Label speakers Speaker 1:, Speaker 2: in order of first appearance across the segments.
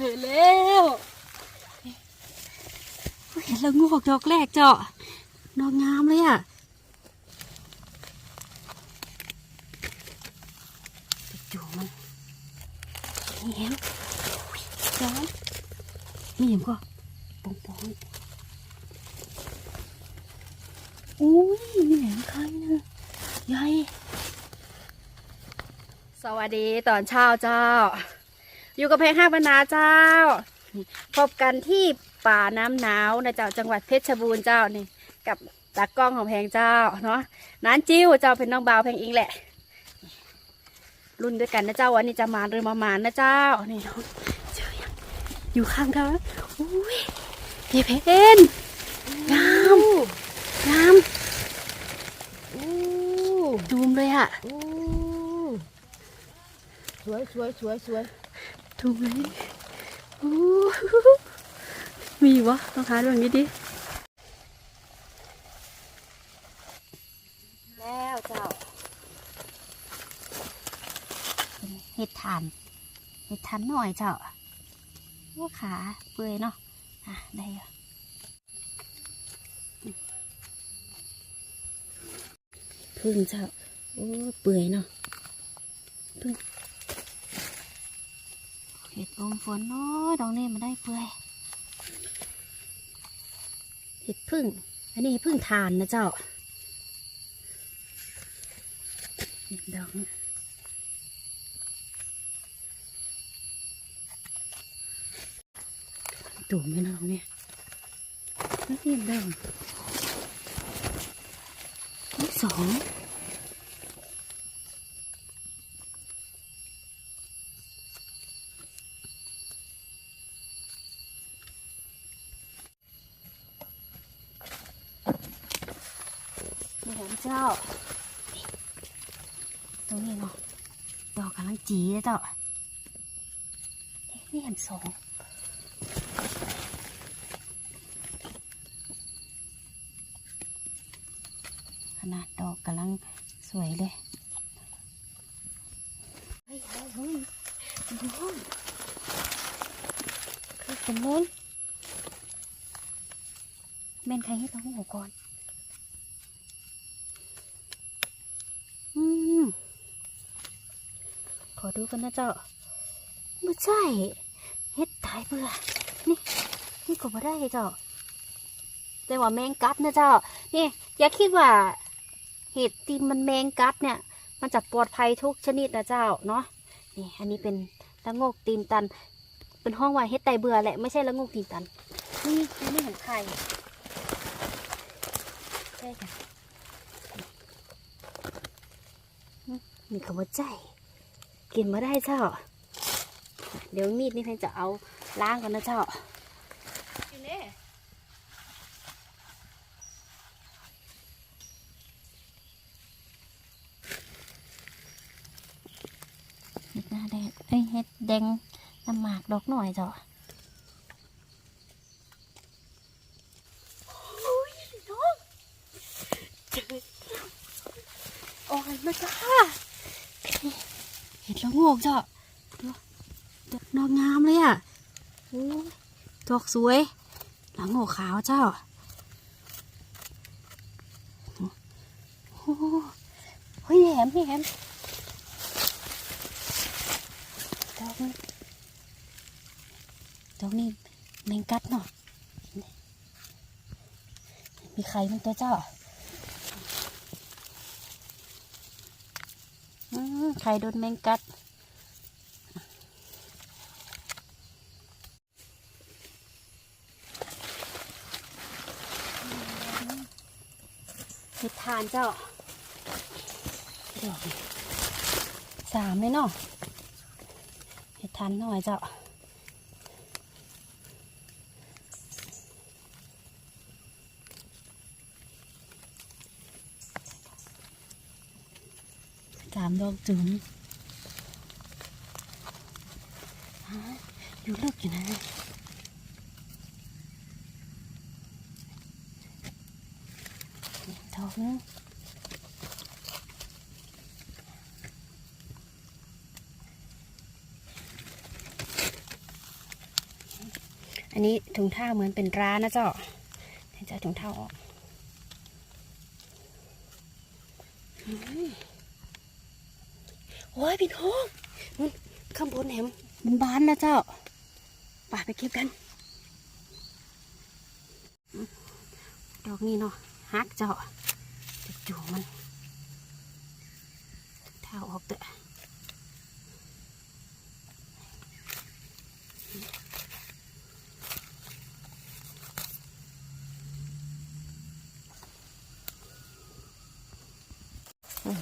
Speaker 1: เจอแล้วเห็นแล้วงอกดอกแรกเจาะดอกงามเลยอะจูมันนี่เห็นจ้านี่เห็นก็ปองปองอุ้ยนี่เห็นใครนะใหญ่สวัสดีตอนเช้าเจ้า อยู่กับเพลงห้าบรรณาเจ้า พบกันที่ป่าน้ำหนาวในเจ้าจังหวัดเพชรบูรณ์เจ้านี่ กับตากล้องของเพลงเจ้าเนาะน้านจิ้วเจ้าเป็นน้องบ่าวเพลงอิงแหละ รุ่นด้วยกันนะเจ้าวันนี้จะมาหรือมาหมานนะเจ้านี่น้องเจอยังอยู่ข้างเธออุ้ยพี่เพนงามงาม
Speaker 2: อู้
Speaker 1: ดูมเลยอะ
Speaker 2: อู้สวยสวยสวยสวย
Speaker 1: ดูมเลยอู้มีวะลองหาดูอย่างนี้ดิ แล้วเจ้าเห็ดทานเห็ดทานหน่อยเจ้าว่าขาเปื่อยเนาะอะได้พึ่งเจ้าโอ้เปื่อยเนาะพึ่ง ห็ดลมฝนเนาะดอกนี้มาได้เปื่อยเห็ดพึ่ง อันนี้พึ่งทานนะเจ้าเห็ดดอกนี่ตุ่มไม่น้องเนี่ยนี่เห็ดดอกนี่สองนี่ เจ้า ตรงนี้เนาะดอกกำลังจีเลยเจ้านี่เห็นสองขนาดดอกกำลังสวยเลยเฮ้ยเฮ้ยเฮ้ยน้องคือสมมุนแม่นใครให้ต้องหัวก่อน อืม ข อดูกันนะเจ้าไม่ใช่เฮ็ดตายเบื่อนี่นี่ก็บ่ได้เจ้า แต่ว่าแมงกัดนะเจ้า นี่ อย่าคิดว่าเห็ดตีนมันแมงกัดเนี่ย มันจะปลอดภัยทุกชนิดนะเจ้าเนาะนี่อันนี้เป็นละงกตีนตัน เป็นห้องว่าเฮ็ดไตเบื่อแหละไม่ใช่ละงกตีนตัน นี่อันนี้เห็นไข่ใช่จ้ะนี่ก็บ่ใจ กินมาได้เจ้า เดี๋ยวมีดนี่เพนจะเอาล้างก่อนนะเจ้าเห็ดหน้าแดงเอ้ยเห็ดแดงน้ำหมากดอกหน่อยเจ้าโอ้ยน้องเจออ่อนนะจ้า เห็ดละโงกจ้ะดูดอกงามเลยอะโอ้ยดอกสวยหละโงกขาวเจ้าโอ้เฮ้ยแหมแหมดอกนี้ดอกนี้แมงกัดเนาะมีใครมันตัวเจ้า อืมใครโดนแมงกัด เห็ดทานเจ้าดอกนี่สามเลยเนาะเห็ดทานหน่อยเจ้า สามดอกจุ๋มฮะอยู่ลึกอยู่นะดอกนึงอันนี้ถุงเท้าเหมือนเป็นร้านนะเจ้าให้เจ้าถุงเท้าออกอืม โอ้ยพี่น้องนู่นข้างบนแหมมันบานนะเจ้าป่าไปเก็บกัน ดอกนี้เนาะฮักเจ้าจะจูงมันถุงเท้าออกเตะ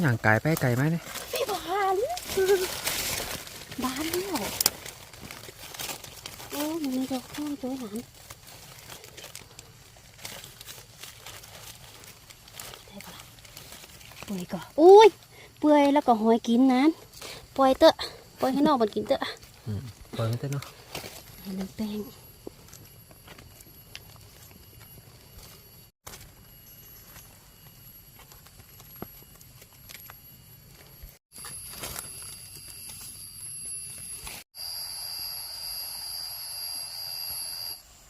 Speaker 3: อย่างไก่ไปไก่ไหมเนี่ย
Speaker 1: บานบานแล้วโอ้มันมีดอกข้างตัวหนานได้ปะล่ะเปื่อยก่อนอุ้ยเปื่อยแล้วก็หอยกินนั้นปล่อยเตอะปล่อยให้นอกมันกินเตอะ
Speaker 3: ปล่อยมันเต้นเนาะ
Speaker 1: ให้มันแป้ง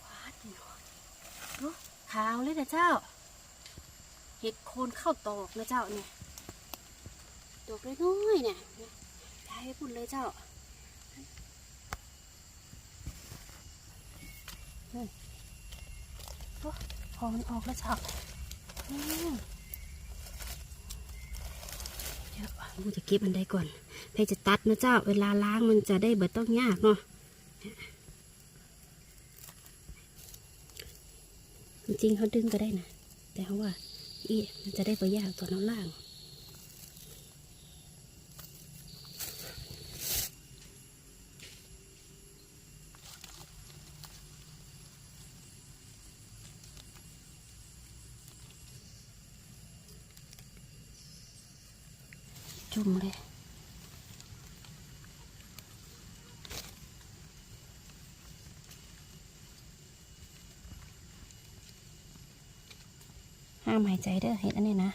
Speaker 1: ว้าดีหน่อยดู ขาวเลยนะเจ้า เห็ดโคนเข้าตอกนะเจ้าเนี่ยดอกน้อยๆเนี่ยย้ายไปพุ่นเลยเจ้าพอมันออกแล้วเจ้าเดี๋ยวกูจะเก็บมันได้ก่อนเพจะตัดนะเจ้า เวลาล้างมันจะได้เบิดต้องยากเนาะ จริงเขาดึงก็ได้นะ แต่เขาว่าอีมันจะได้ประยากตัวน้ำล่าง ห้ามหายใจเด้อเห็นอันนี้นะ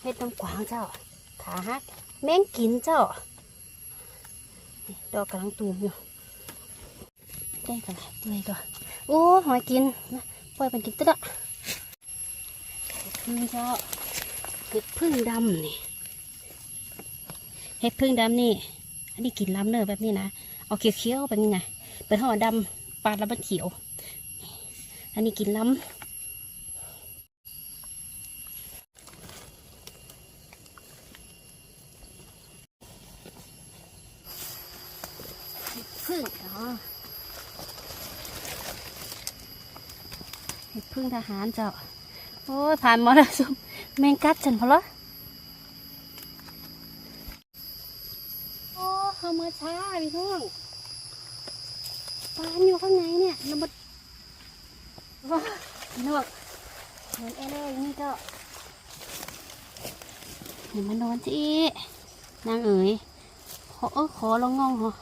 Speaker 1: เฮ็ดน้ำกวางเจ้า ขาฮักแมงกินเจ้าดอกกำลังตูมอยู่ได้กันละเปื่อยก่อนโอ้หอยกินนะปล่อยมันกินตะละเห็ดพึ่งเจ้าเห็ดพึ่งดำนี่เห็ดพึ่งดำนี่ อันนี้กินล้ำเนอแบบนี้นะเอาเขียวๆแบบนี้ไงเป็นห่อดำปาดแล้วมันเขียว อันนี้กินล้ำ พึ่งอ๋อเห็ดพึ่งทหารเจ้า โอ้ย ผ่านมรสุมแมงกัดฉันพอละโอ้เขามาช้าพี่น้องปานอยู่ข้างในเนี่ยน้ำมันว้าพี่น้องเหมือนเอเล่ย่างนี่เจ้าเห็นมันนอนจีนางเอ๋ยขอเออขอลองงองเหรอ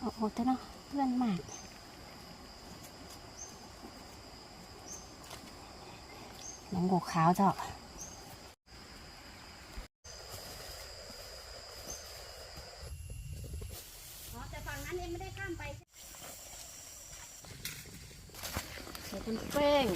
Speaker 1: โอ้โหแต่เนาะเพื่อนมากน้องโกขาวเจ้าแต่ฝั่งนั้นเองไม่ได้ข้ามไปเดี๋ยวเป็นเป้ง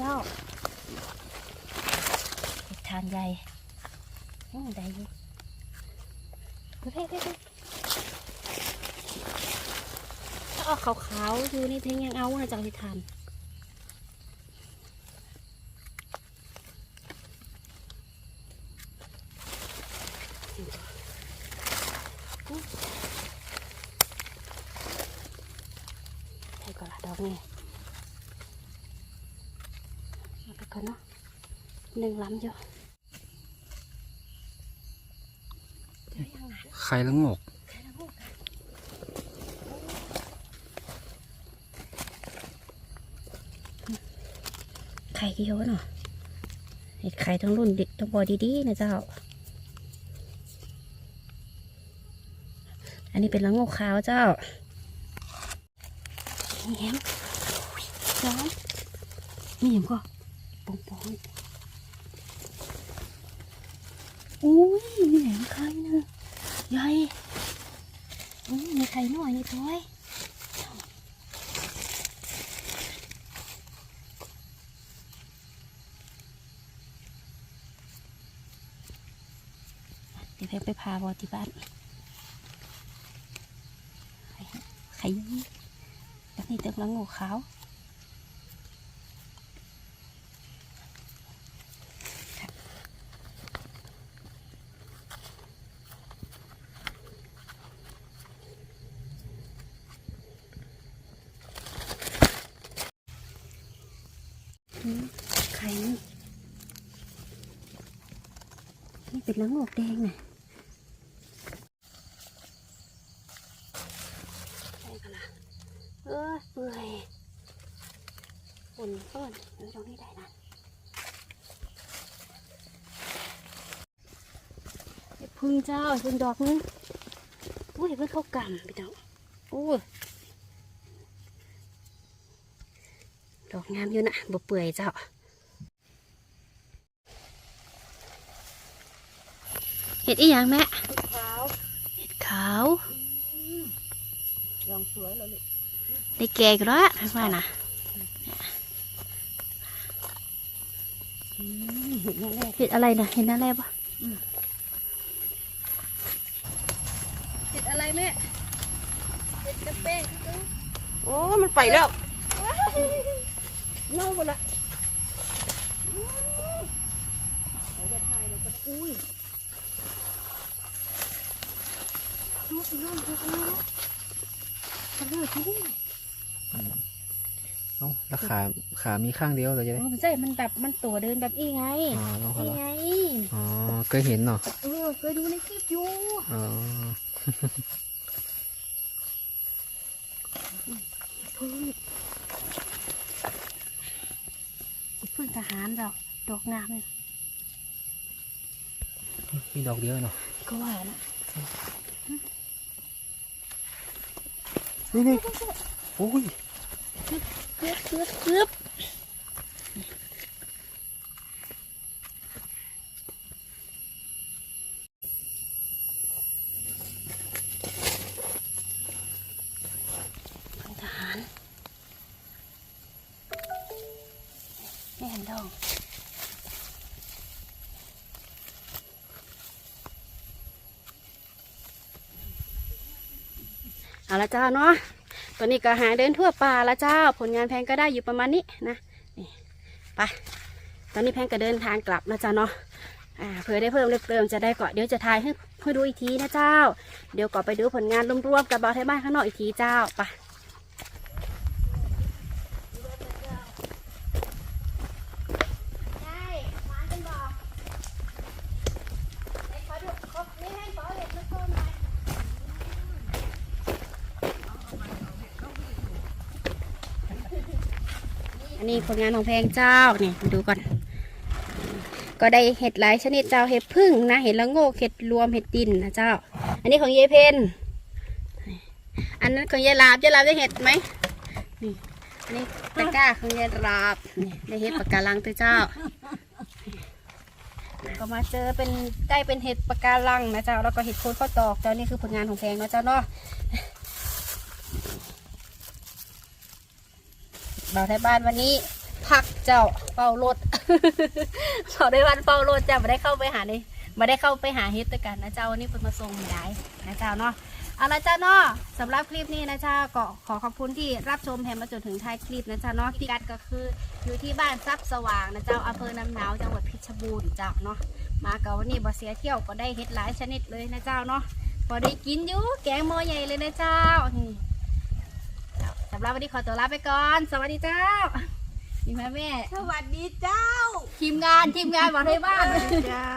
Speaker 1: เจ้าทานใหญ่ได้อยู่เฮ้ยเฮ้ยถ้าเอาขาวๆอยู่นี่เทงยังเอานะจ้าที่ทานใส่ก่อนละดอกนี่เอาไป ก่อนเนาะหนึ่งลำอยู่
Speaker 3: ไข่ละงก
Speaker 1: ไข่กี่โยเนาะเห็ดไข่ทั้งรุ่นดิทั้งบอดีๆนะเจ้า อันนี้เป็นละโงกขาวเจ้าแย้มร้อนมีอย่างก็ป องปองอุ้ยมีแหนมไข่นะใหญ่อุ้ยมีไข่หน่อยนี่ท้อยเดี๋ยวเพชรไปพาบอที่บ้านไข่ยี่แบบนี้ตึกละงูขาวอืมไข่นี่นี่เป็น ละงูแดงน่ะใช่กันละเออเปื่อยฝุ่นเปิ้นอยู่ตรงนี้ได้นะเห็ดพึ่งเจ้าเห็ดพึ่งดอกนึงอุ้ยเห็ดพึ่งเข้ากำพี่น้องอู้ยดอกงามอยู่นะบ่เปื่อยเจ้า ห็ดอีหยังแม่
Speaker 2: ขาว
Speaker 1: เห็ดขาว
Speaker 2: ยองสวยเลยลูก
Speaker 1: ได้แก่กันแล้วว่านะ
Speaker 2: อืมเห็นนั่นแหละ
Speaker 1: เห็ดอะไรนะเห็ดอะไรปะเห็ดอะไรแม่เห็ดกระเป้ง
Speaker 2: โอ้มันไปแล้วเน่าหมดละอุ้ย
Speaker 1: ลูกน้องลูกน้องมัน เลือดที่นี่
Speaker 3: เอ้าแล้วขาขามีข้างเดียวเลยจะได้
Speaker 1: โอ้มันใช่มันแบบมันตัวเดินแบบนี้ไง
Speaker 3: อ๋อลองเขา
Speaker 1: นี่
Speaker 3: ละ
Speaker 1: ไง
Speaker 3: อ๋อเคยเห็นเนาะ
Speaker 1: เออเคยดูในคลิปอยู่
Speaker 3: อ๋อ
Speaker 1: พึ่งพึ่งทหารดอกดอกงามเลย
Speaker 3: มีดอกเดียวเนาะ
Speaker 1: ก็ว่านะ
Speaker 3: นี่นี่โอ้ย
Speaker 1: เกือบเกือบเกือบพึ่งทหารไม่เห็นดอง เอาละเจ้าเนาะตัวนี้ก็หาเดินทั่วป่าละเจ้า ผลงานแพงก็ได้อยู่ประมาณนี้นะนี่ไปตอนนี้แพงก็เดินทางกลับนะเจ้าเนาะอ่าเผื่อได้เพิ่มเล็กเติมจะได้ก่อนเดี๋ยวจะทายให้ดูอีกทีนะเจ้า เดี๋ยวก่อนไปดูผลงานรวมๆกับบ่าวไทยบ้านข้างนอกอีกทีเจ้าไป ผลงานของแพงเจ้าเนี่ยมาดูก่อน ก็ได้เห็ดหลายชนิดเจ้าเห็ดพึ่งนะเห็ดละโงกเห็ดรวมเห็ดดินนะเจ้า อันนี้ของยายเพนอันนั้นของยายลาบยายลาบได้เห็ดไหมนี่อันนี้ตะกร้าของยายลาบนี่ได้เห็ดปะกการังตัวเจ้าก็มาเจอเป็นใกล้เป็นเห็ดปะการังนะเจ้าแล้วก็เห็ดโคนข้าวตอกเจ้านี่คือผลงานของแพงเนาะเจ้าเนาะบ่าวไทยบ้านวันนี้ พักเจ้าเฝ้ารถเฝ้าได้วันเฝ้ารถจ้าไม่ได้เข้าไปหานี่ไม่ได้เข้าไปหาเฮ็ดด้วยกันนะเจ้าวันนี้เป็นมาส่งไม่ได้นะเจ้าเนาะเอาละเจ้าเนาะสำหรับคลิปนี้นะเจ้าก็ขอขอบคุณที่รับชมแถมมาจนถึงท้ายคลิปนะเจ้าเนาะพิกัดก็คืออยู่ที่บ้านทรัพย์สว่างนะเจ้าอำเภอน้ำหนาวจังหวัดเพชรบูรณ์เจ้าเนาะมาเก่าวันนี้บ่เสียเที่ยวก็ได้เฮ็ดหลายชนิดเลยนะเจ้าเนาะพอได้กินอยู่แกงหม้อใหญ่เลยนะเจ้าสำหรับวันนี้ขอตัวลาไปก่อน สวัสดีเจ้า นี่แม่แม่
Speaker 2: สวัสดีเจ้า
Speaker 1: ทีมงานทีมงานบอกให้บ้าน
Speaker 2: เจ้า